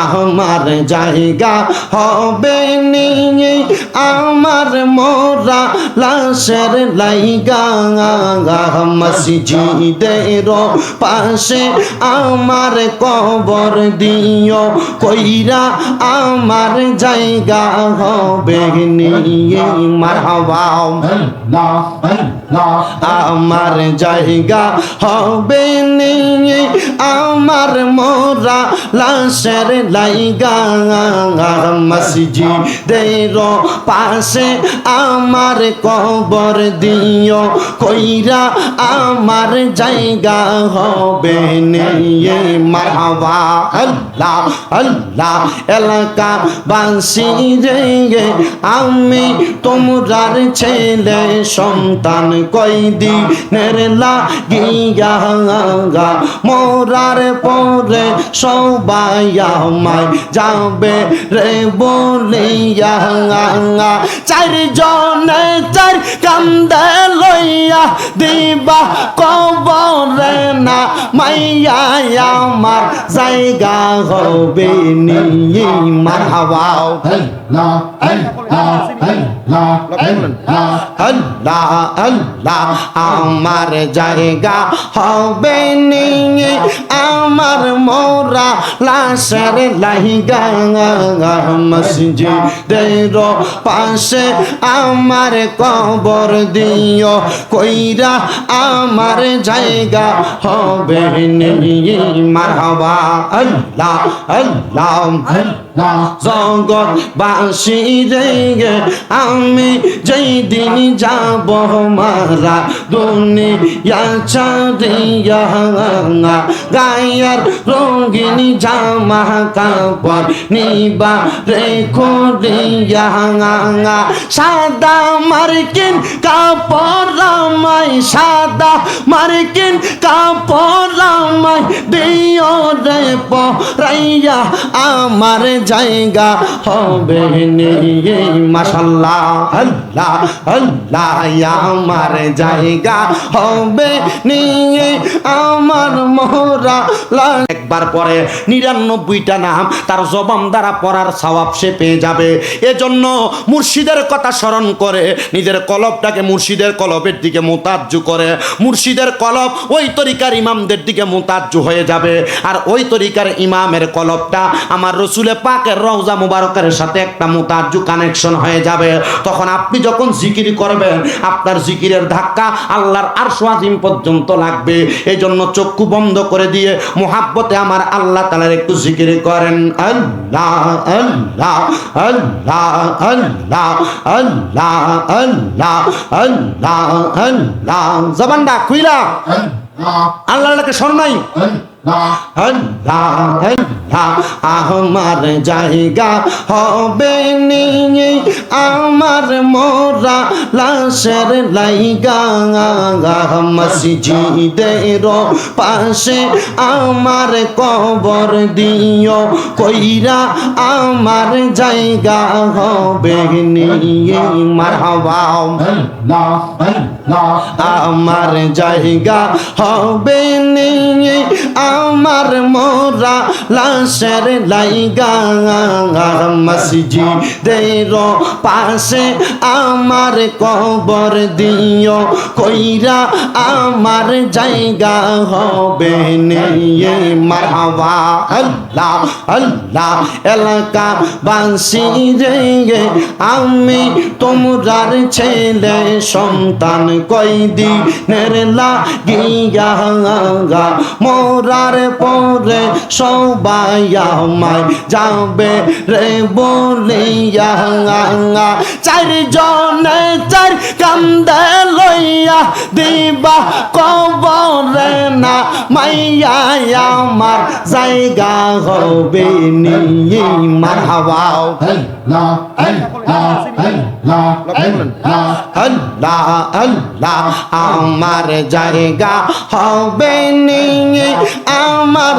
আমার জায়গা হবে নিয়ে আমার মোরা লাশের লাইগা। মসজিদের পাশে আমার কবর দিও। কইরা আমার জায়গা হবে নিয়ে মারহাবা। আমার জায়গা হবে নিয়ে আমার মোরা লাশের লাইগা। মসজিদের পাশে আমার কবর দিও, কইরা আমার জায়গা হবে নিয়ে মারহাবা, আল্লাহ আল্লাহ এলাকা বাসি রে আমি তোমরার ছেলে সন্তান কইদি নেরলা গিয়া মোরার পরে সবাই আমায় যাবে রে বলিয়া চারজনে চার কান্দে লইয়া দিবা কবরে না মাইয়া আমার জায়গা হবে নিয়ে মারহাবাও আল্লাহ আল্লাহ, আমার জায়গা হবে নিয়ে আমার মোরা লাশের লাইগা মসজিদের পাশে আমার কবর দিও, কইরা আমার জায়গা হবে নিয়ে, মারহাবা, আল্লাহ আল্লাহ জগৎ বাসি রে আমি যেই দিন যাব মারা দুনিয়া ছাড়িয়া গায়ের রঙিন জামা কাপড় নিবা রে করিয়া সাদা মার্কিন কাপড় আমায়, সাদা মার্কিন কাপড় আমায় দিও রে পরাইয়া আমার জায়গা হবে নিয়ে, মাশাল্লাহ, আল্লাহ আল্লাহ, আমার জায়গা হবে নিয়ে, আমার মোহরা একবার পরে নিরানব্বইটা নাম তার জবান দ্বারা পড়ার সওয়াব সে পেয়ে যাবে। এজন্য মুর্শিদের কথা স্মরণ করে নিজের কলবটাকে মুর্শিদের কলবের দিকে মোতাজ্জু করে, মুর্শিদের কলব ওই তরিকার ইমামদের দিকে মোতাজ্জু হয়ে যাবে। আর ওই তরিকার ইমামের কলবটা আমার রসুলে পাকের রওজা মুবারকের সাথে একটা মোতাজ্জু কানেকশন হয়ে যাবে। তখন আপনি যখন জিকির করবেন আপনার জিকিরের ধাক্কা আল্লাহর আরশ আজিম পর্যন্ত লাগবে। এই জন্য চক্ষু বন্ধ করে দিয়ে মোহাব্বতে আমার আল্লাহ তালার একটু জিকির করেন আল্লাহ আল্লাহ আল্লাহ আল্লাহ আল্লাহ আল্লাহ আল্লাহ আল্লাহ। জবানটা খুইলা। আল্লাহকে শরণাই আমার জায়গা হবে নিয়ে আমার মোরা লাশের লাইগা। মসজিদের পাশে আমার কবর দিও, কইরা আমার জায়গা হবে নিয়ে। মারহাবা। আমার জায়গা হবে নিয়ে আমার মোরা লাশের লাইগা। মসজিদের পাশে আমার কবর দিও, কইরা আমার জায়গা হবে নিয়ে মারহাবা, আল্লাহ আল্লাহ এলাকা বাসি রে, আমি তোমরার ছেলে সন্তান কইদি নেরলা গিয়া মোরার পরে সবাই আমায় যাবে রে বলিয়া চারজনে চার কান্দে লইয়া দিবা কবরে না, মাইয়া আমার জায়গা হবে মারহাবা। আল্লাহ আল্লাহ আমার জায়গা হবে নিয়ে আমার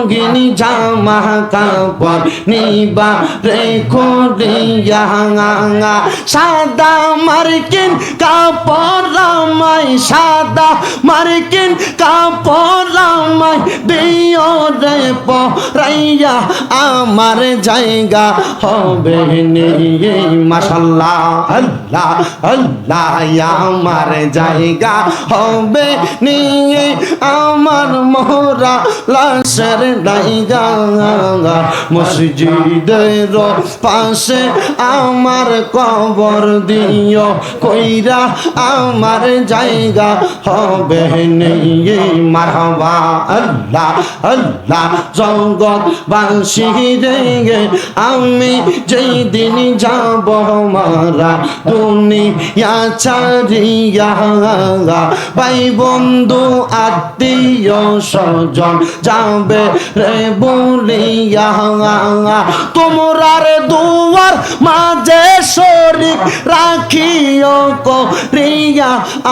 রঙিন জামা কাপড় নিবা রে খুলিয়া সাদা মার্কিন কাপড় আমায়, সাদা মার্কিন কাপড় আমায় দিও রে, পরাইয়া আমার জায়গা হবে নিয়ে। মাশাল্লাহ, আল্লাহ আল্লাহ, আমার জায়গা হবে নিয়ে। আমার মোহরা লাশের আমার কবর দিও কইরা আমার জায়গা হবে নিয়ে মারহাবা আল্লাহ আল্লাহ বাসি আমি যেই দিন যাব মারা দুনিয়া ভাই বন্ধু, আত্মীয়, স্বজন, যাবে রে বলিয়া, তোমরার দুয়ার মাঝে শরীর রাখিও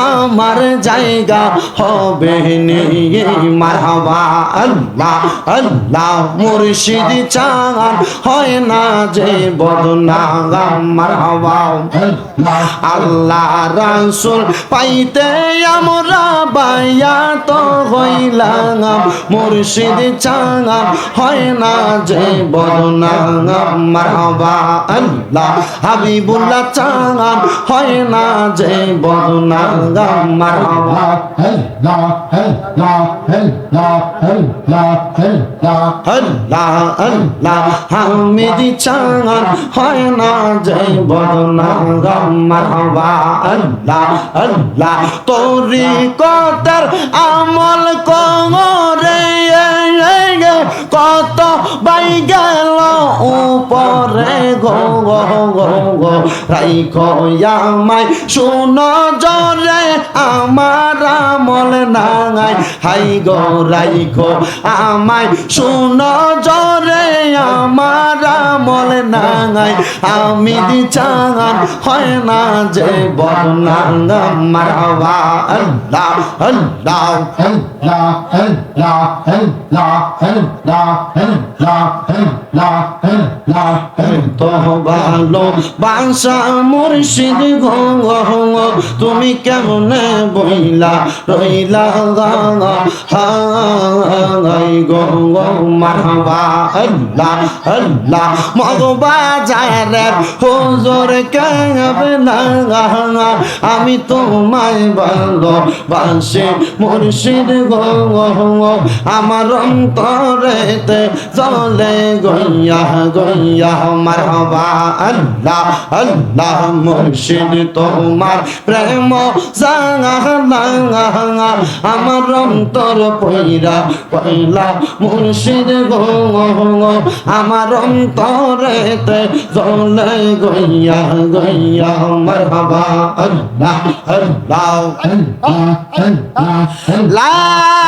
আমার জায়গা হবে মারহাবা আল্লাহ আল্লাহ, মুর্শিদ চান হয় না যে বদনাম মারহাবা আল্লাহ রাসূল পাইতে আমরা বাইয়া তো হইলাম। মুর্শিদ চান হয় না যে বদনাম মারহাবা আল্লাহ, হাবিবুল্লাহ চান হয় না যে বদনাম মারহাবা আল্লাহ আল্লাহ হামিদি চান হয় না যে বদনাম মারহাবা আল্লাহ আল্লাহ, তোরি কতর উপরে গো গো গো গো রাইখো আমায় শুনো জরে আমার আমল নাই হাই গো রাইখো আমায় শুনো জরে আমার আমল নাই আমি দি হয় না যে বদনাম মারহাবা আল্লাহ আল্লাহ তো ভালো। বাসা মুর্শিদ গো তুমি কেমনে বইলা? রইলা হাই গো মারহাবা আল্লাহ আল্লাহ মগবাজারের হুজুর কেবে না আমি তোমায় ভালো বাসে মুর্শিদ গো আমার অন্তরেতে জলে গইয়া গইয়া, মারহাবা। আল্লাহ আল্লাহ মুর্শিদ তোমার প্রেম আমার অন্তর পইরা পইলা মুর্শিদ গো, আমার অন্তরেতে জলে গইয়া গইয়া মারহাবা। আল্লাহ আল্লাহ। লা